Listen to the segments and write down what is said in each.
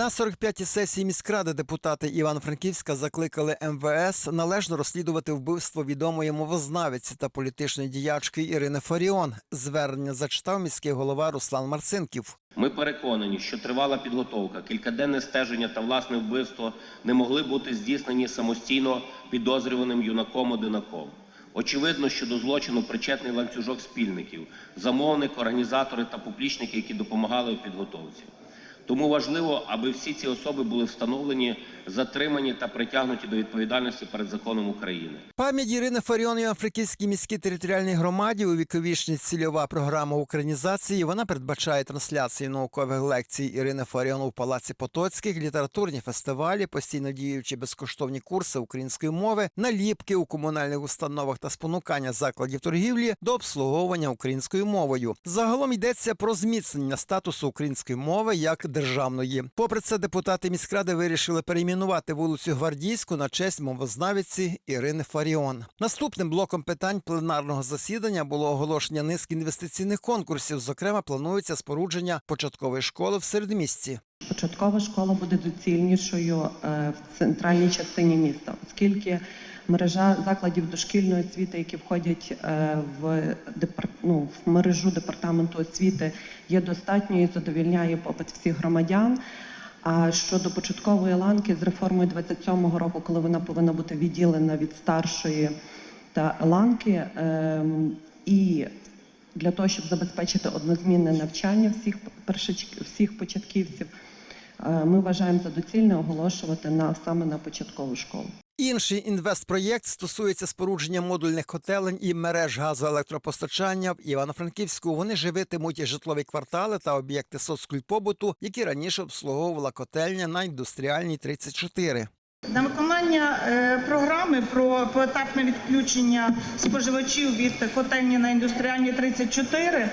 На 45-й сесії міськради депутати Івано-Франківська закликали МВС належно розслідувати вбивство відомої мовознавиці та політичної діячки Ірини Фаріон. Звернення зачитав міський голова Руслан Марцинків. Ми переконані, що тривала підготовка, кількаденне стеження та власне вбивство не могли бути здійснені самостійно підозрюваним юнаком одинаком. Очевидно, що до злочину причетний ланцюжок спільників, замовник, організатори та публічники, які допомагали у підготовці. Тому важливо, аби всі ці особи були встановлені, затримані та притягнуті до відповідальності перед законом України. Пам'ять Ірини Фаріон у Франківській міській територіальній громаді у увіковічнить цільова програма українізації. Вона передбачає трансляції наукових лекцій Ірини Фаріон у Палаці Потоцьких, літературні фестивалі, постійно діючі безкоштовні курси української мови, наліпки у комунальних установах та спонукання закладів торгівлі до обслуговування українською мовою. Загалом йдеться про зміцнення статусу української мови як державної. Попри це, депутати міськради вирішили перейменувати вулицю Гвардійську на честь мовознавиці Ірини Фаріон. Наступним блоком питань пленарного засідання було оголошення низки інвестиційних конкурсів. Зокрема, планується спорудження початкової школи в середмісті. Початкова школа буде доцільнішою е, в центральній частині міста, оскільки мережа закладів дошкільної освіти, які входять е, в ну, в мережу департаменту освіти, є достатньою і задовільняє попит всіх громадян. А щодо початкової ланки з реформою 27-го року, коли вона повинна бути відділена від старшої та ланки, ем, і для того, щоб забезпечити однозмінне навчання всіх першоч- всіх початківців, ми вважаємо за доцільне оголошувати на саме на початкову школу. Інший інвестпроєкт стосується спорудження модульних котелень і мереж газоелектропостачання в Івано-Франківську. Вони живитимуть житлові квартали та об'єкти соцкультпобуту, які раніше обслуговувала котельня на індустріальній 34. На виконання е, програми про поетапне відключення споживачів від котельні на індустріальні 34 е,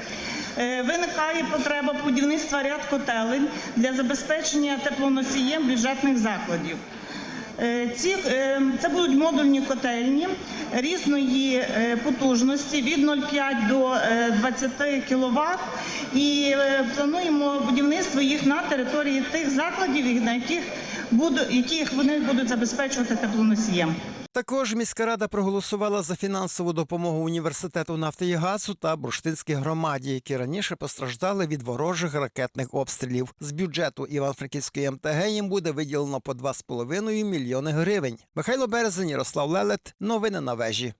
виникає потреба будівництва ряд котелень для забезпечення теплоносієм бюджетних закладів. Е, Ці е, це будуть модульні котельні різної е, потужності від 0,5 до е, 20 кВт. І е, плануємо будівництво їх на території тих закладів, на яких буду, яких вони будуть забезпечувати теплоносієм. Також міська рада проголосувала за фінансову допомогу університету нафти і газу та бурштинській громаді, які раніше постраждали від ворожих ракетних обстрілів. З бюджету Івано-Франківської МТГ їм буде виділено по 2,5 мільйони гривень. Михайло Березень, Ярослав Лелет. Новини на вежі.